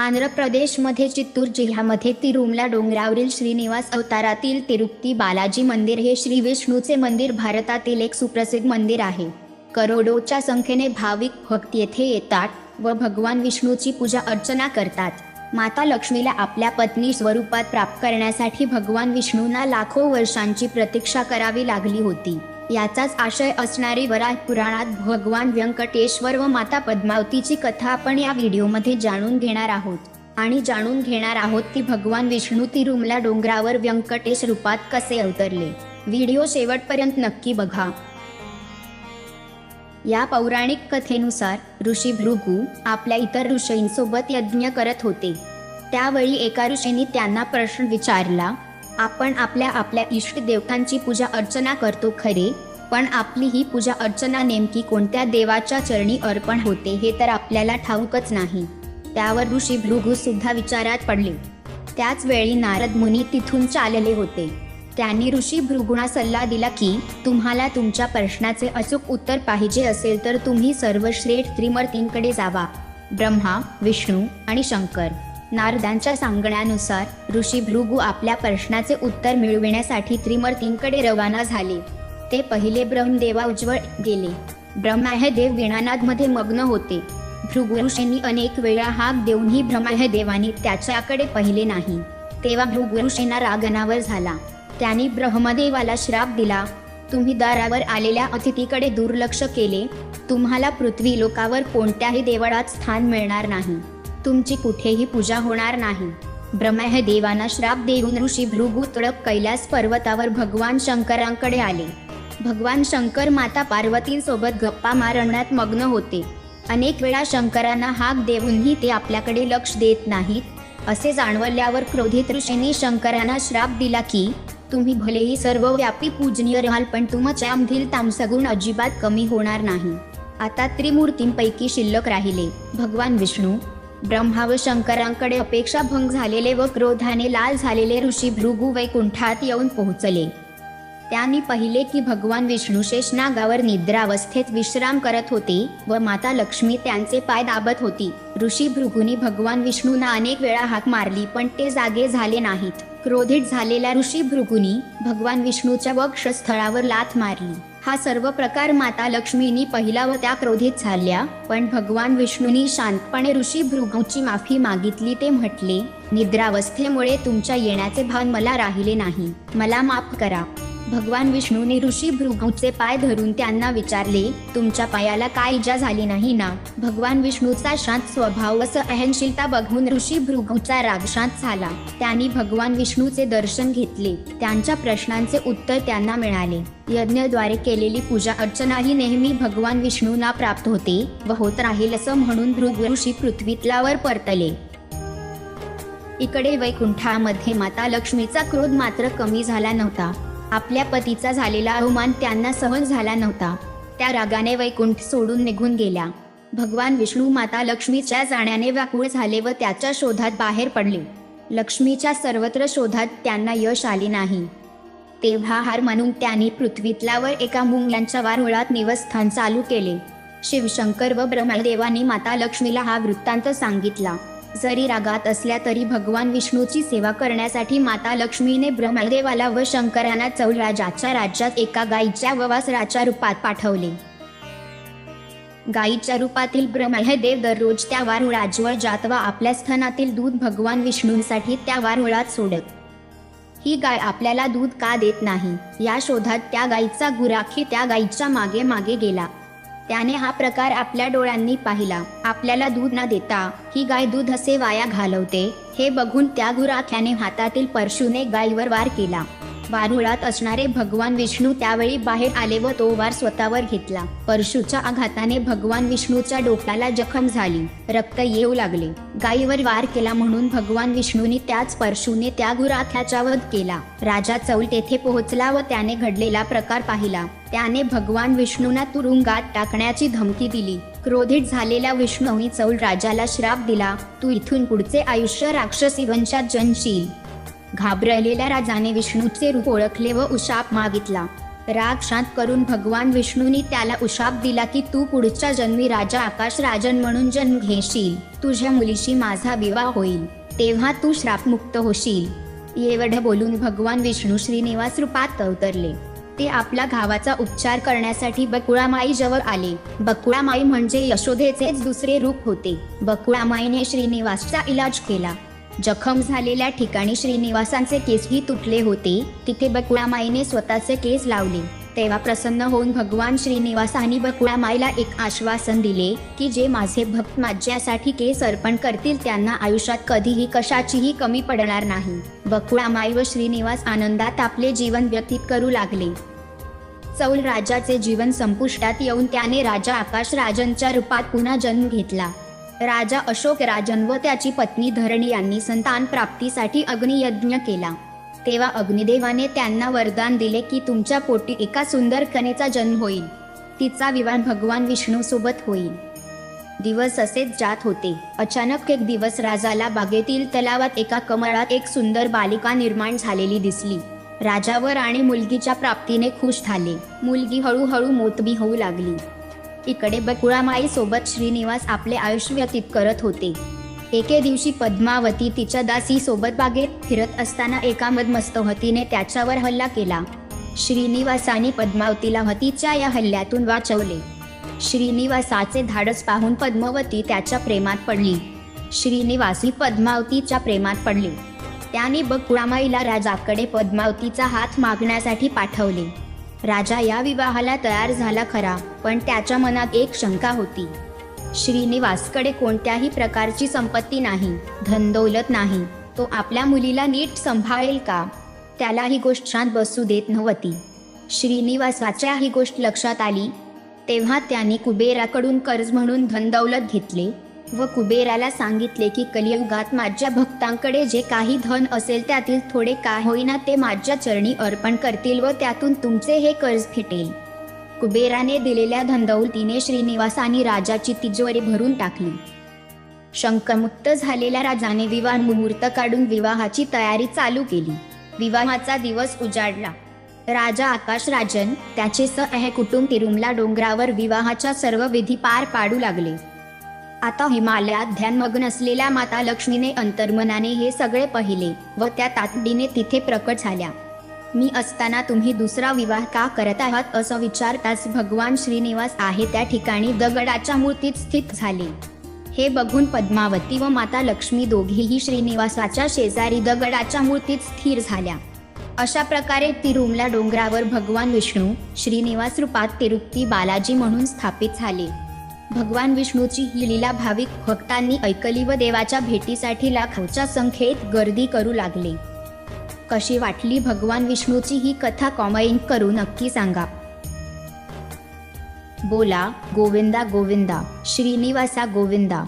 आंध्र प्रदेशमध्ये चित्तूर जिल्ह्यामध्ये तिरुमला डोंगरावरील श्रीनिवास अवतारातील तिरुपती बालाजी मंदिर हे श्री विष्णूचे मंदिर भारतातील एक सुप्रसिद्ध मंदिर आहे. करोडोच्या संख्येने भाविक भक्त येथे येतात व भगवान विष्णूची पूजा अर्चना करतात. माता लक्ष्मीला आपल्या पत्नी स्वरूपात प्राप्त करण्यासाठी भगवान विष्णूंना लाखो वर्षांची प्रतीक्षा करावी लागली होती. याचाच आशय असणारी वराह पुराणात भगवान व्यंकटेश्वर व माता पद्मावतीची कथा आपण या व्हिडिओमध्ये जाणून घेणार आहोत. आणि जाणून घेणार आहोत की भगवान विष्णू तिरुमला डोंगरावर व्यंकटेश रूपात कसे अवतरले. व्हिडिओ शेवटपर्यंत नक्की बघा. या पौराणिक कथेनुसार ऋषी भृगू आपल्या इतर ऋषींसोबत यज्ञ करत होते. त्यावेळी एका ऋषींनी त्यांना प्रश्न विचारला आपण आपल्या आपल्या इष्ट देवतांची पूजा अर्चना करतो खरे पण आपली ही पूजा अर्चना नेमकी कोणत्या देवाच्या चरणी अर्पण होते हे तर आपल्याला ठाऊकच नाही. त्यावर ऋषी भृगू सुद्धा विचारात पडले. त्याच वेळी नारद मुनी तिथून चालले होते. त्यांनी ऋषी भृगुणा सल्ला दिला की तुम्हाला तुमच्या प्रश्नाचे अचूक उत्तर पाहिजे असेल तर तुम्ही सर्वश्रेष्ठ त्रिमर्तींकडे जावा. ब्रह्मा विष्णू आणि शंकर. नारदांच्या सांगण्यानुसार ऋषी भृगू आपल्या प्रश्नाचे उत्तर मिळविण्यासाठी त्रिमर्तींकडे रवाना झाले. ते पहिले ब्रह्मदेवा उज्ज्वळ गेले. ब्रह्मा हे देव वीणानादमध्ये मग्न होते. भृगु ऋषींनी अनेक वेळा हाक देऊनही ब्रह्मा हे त्याच्याकडे पाहिले नाही. तेव्हा भृगु ऋषींना रागनावर झाला. त्यांनी ब्रह्मदेवाला श्राप दिला तुम्ही दारावर आलेल्या अतिथीकडे दुर्लक्ष केले. तुम्हाला पृथ्वी लोकावर कोणत्याही देवळात स्थान मिळणार नाही. तुमची कुठेही पूजा होणार नाही. ब्रह्मा हे देवांना श्राप देऊन ऋषी भृगू तळप कैलास पर्वतावर भगवान शंकरांकडे आले. भगवान शंकर माता पार्वतींसोबत गप्पा मारण्यात मग्न होते. अनेक वेळा शंकरांना हाक देऊनही ते आपल्याकडे लक्ष देत नाहीत. असे जाणवल्यावर क्रोधित ऋषींनी शंकरांना श्राप दिला की तुम्ही भलेही सर्व व्यापी पूजनीय राहाल पण तुमच्यामधील तामसगुण अजिबात कमी होणार नाही. आता त्रिमूर्तींपैकी शिल्लक राहिले. भगवान विष्णू ब्रह्मा व शंकरांकडे अपेक्षा भंग झालेले व क्रोधाने लाल झालेले ऋषी भृगू वैकुंठात येऊन पोहोचले. त्यांनी पाहिले की भगवान विष्णू शेषनागावर निद्रावस्थेत विश्राम करत होते व माता लक्ष्मी त्यांचे पाय दाबत होती. ऋषी भृगुनी भगवान विष्णूंना अनेक वेळा हाक मारली पण ते जागे झाले नाहीत. क्रोधित झालेल्या ऋषी भृगुनी भगवान विष्णूच्या वक्षस्थळावर लाथ मारली. हा सर्व प्रकार माता लक्ष्मीनी पहिला व त्या क्रोधित झाल्या पण भगवान विष्णूनी शांतपणे ऋषी भृगूची माफी मागितली ते म्हटले निद्रावस्थेमुळे तुमच्या येण्याचे भान मला राहिले नाही. मला माफ करा. भगवान विष्णूने ऋषी भृगूचे पाय धरून त्यांना विचारले तुमच्या पायाला काय इजा झाली नाही ना? भगवान विष्णूचा शांत स्वभाव व सहनशीलता बघून ऋषी भृगूचा राग शांत झाला. त्यांनी भगवान विष्णूचे दर्शन घेतले. त्यांच्या प्रश्नांचे उत्तर त्यांना मिळाले. यज्ञद्वारे केलेली पूजा अर्चना ही नेहमी भगवान विष्णूंना प्राप्त होते व होत राहील असं म्हणून भृग ऋषी पृथ्वीतलावर परतले. इकडे वैकुंठामध्ये माता लक्ष्मीचा क्रोध मात्र कमी झाला नव्हता. आपल्या पतीचा झालेला अवमान त्यांना सहन झाला नव्हता. त्या रागाने वैकुंठ सोडून निघून गेल्या भगवान विष्णू माता लक्ष्मीच्या जाण्याने व्याकुळ झाले व त्याच्या शोधात बाहेर पडले. लक्ष्मीच्या सर्वत्र शोधात त्यांना यश आले नाही. तेव्हा हार म्हणून त्यांनी पृथ्वीतल्यावर एका मुंगल्यांच्या वारुळात निवस्थान चालू केले. शिवशंकर व ब्रह्मदेवानी माता लक्ष्मीला हा वृत्तांत सांगितला. जरी रागात असल्या तरी भगवान विष्णूची सेवा करण्यासाठी माता लक्ष्मीने ब्रह्मदेवाला व शंकरांना चौलराजाच्या राज्यात एका गायीच्या ववासराच्या रूपात पाठवले. गायीच्या रूपातील ब्रह्म हे देव दररोज त्या वारुळाजवळ जात व आपल्या स्थानातील दूध भगवान विष्णूंसाठी त्या वारुळात सोडत. ही गाय आपल्याला दूध का देत नाही? या शोधात त्या गायीचा गुराखी त्या गायीच्या मागे मागे गेला. त्याने हा प्रकार आपल्या डोळ्यांनी पाहिला. आपल्याला दूध न देता ही गाय दूध असे वाया घालवते. हे बघून त्या गुराख्याने हातातील परशुने गायीवर वार केला. वारुळात असणारे भगवान विष्णू त्यावेळी बाहेर आले व तो वार स्वतःवर घेतला. परशुच्या आघाताने भगवान विष्णूच्या डोक्याला जखम झाली. रक्त येऊ लागले. गायीवर वार केला म्हणून भगवान विष्णूने त्याच परशुने त्या गुराख्याचा वध केला. राजा चौल तेथे पोहोचला व त्याने घडलेला प्रकार पाहिला. त्याने भगवान विष्णूंना तुरुंगात टाकण्याची धमकी दिली. क्रोधित झालेल्या विष्णूने चौल राजाला श्राप दिला तू इथून पुढचे आयुष्य राक्षसी वंशात जनशील. घाबरलेल्या राजाने विष्णूचे रूप ओळखले व उशाप मागितला. राग शांत करून भगवान विष्णूंनी त्याला उशाप दिला की तू पुढच्या जन्मी राजा आकाश राजन म्हणून जन्म घेशील. तुझ्या मुलीशी माझा विवाह होईल. तेव्हा तू श्रापमुक्त होशील. एवढं बोलून भगवान विष्णू श्रीनिवास रूपात अवतरले. ते आपल्या घावाचा उपचार करण्यासाठी बकुळामाई जवळ आले. बकुळामाई म्हणजे यशोधेचेच दुसरे रूप होते. बकुळामाईने श्रीनिवासचा इलाज केला. जखम झालेल्या ठिकाणी श्रीनिवासांचे केसही तुटले होते. तिथे बकुळामाईने स्वतःचे केस लावले. तेव्हा प्रसन्न होऊन भगवान श्रीनिवासांनी बकुळामाईला एक आश्वासन दिले की जे माझे भक्त माझ्यासाठी केस अर्पण करतील त्यांना आयुष्यात कधीही कशाचीही कमी पडणार नाही. बकुळामाई व श्रीनिवास आनंदात आपले जीवन व्यतीत करू लागले. चौल राजाचे जीवन संपुष्टात येऊन त्याने राजा आकाश राजनच्या रूपात पुन्हा जन्म घेतला. राजा अशोक राजन व त्याची पत्नी धरणी यांनी संतान प्राप्तीसाठी अग्नियज्ञ केला. तेव्हा अग्निदेवाने त्यांना वरदान दिले की तुमच्या पोटी एका सुंदर कनेचा जन्म होईल. तिचा विवाह भगवान विष्णू सोबत होईल. दिवस असेच जात होते. अचानक एक दिवस राजाला बागेतील तलावात एका कमळात एक सुंदर बालिका निर्माण झालेली दिसली. राजावर आणि मुलगीच्या प्राप्तीने खुश झाले. मुलगी हळूहळू मोतबी होऊ लागली. इकडे बकुळामाई सोबत श्रीनिवास आपले आयुष्य व्यतीत करत होते. एके दिवशी पद्मावती तिच्या दासी सोबत बागेत फिरत असताना एका मदमस्त हतीने त्याच्यावर हल्ला केला. श्रीनिवासाने पद्मावतीला हतीच्या या हल्ल्यातून वाचवले. श्रीनिवासाचे धाडस पाहून पद्मावती त्याच्या प्रेमात पडली. श्रीनिवासी पद्मावतीच्या प्रेमात पडले. त्याने बकुळामाईला राजाकडे पद्मावतीचा हात मागण्यासाठी पाठवले. राजा या विवाहाला तयार झाला खरा पण त्याच्या मनात एक शंका होती. श्रीनिवासकडे कोणत्याही प्रकारची संपत्ती नाही धनदौलत नाही तो आपल्या मुलीला नीट सांभाळेल का? त्याला ही गोष्ट शांत बसू देत नव्हती. श्रीनिवासाच्या ही गोष्ट लक्षात आली तेव्हा त्यांनी कुबेराकडून कर्ज म्हणून धनदौलत घेतले व कुबेराला सांगितले की कलियुगात माझ्या भक्तांकडे जे काही धन असेल त्यातील थोडे काय होईना ते माझ्या चरणी अर्पण करतील व त्यातून तुमचे हे कर्ज फिटेल. कुबेराने दिलेल्या धनदौलतीने श्रीनिवास आणि राजाची तिजोरी भरून टाकली. शंकमुक्त झालेल्या राजाने विवाह मुहूर्त काढून विवाहाची तयारी चालू केली. विवाहाचा दिवस उजाडला. राजा आकाश राजन त्याचे सह कुटुंब तिरुमला डोंगरावर विवाहाच्या सर्व विधी पार पाडू लागले. आता हिमालयात ध्यानमग्न असलेल्या माता लक्ष्मीने अंतर्मनाने हे सगळे पाहिले व त्या तातडीने तिथे प्रकट झाल्या. मी असताना तुम्ही दुसरा विवाह का करत आहात असं विचारताच भगवान श्रीनिवास आहे त्या ठिकाणी दगडाच्या मूर्तीत स्थित झाले. हे बघून पद्मावती व माता लक्ष्मी दोघेही श्रीनिवासाच्या शेजारी दगडाच्या मूर्तीत स्थिर झाल्या. अशा प्रकारे तिरुमला डोंगरावर भगवान विष्णू श्रीनिवास रूपात तिरुपती बालाजी म्हणून स्थापित झाले. भगवान विष्णूची ही लीला भाविक भक्तांनी ऐकली व देवाच्या भेटीसाठी लाखोच्या संख्येत गर्दी करू लागले. कशी वाटली भगवान विष्णूची ही कथा कॉमेंट करू नक्की सांगा. बोला गोविंदा गोविंदा श्रीनिवासा गोविंदा.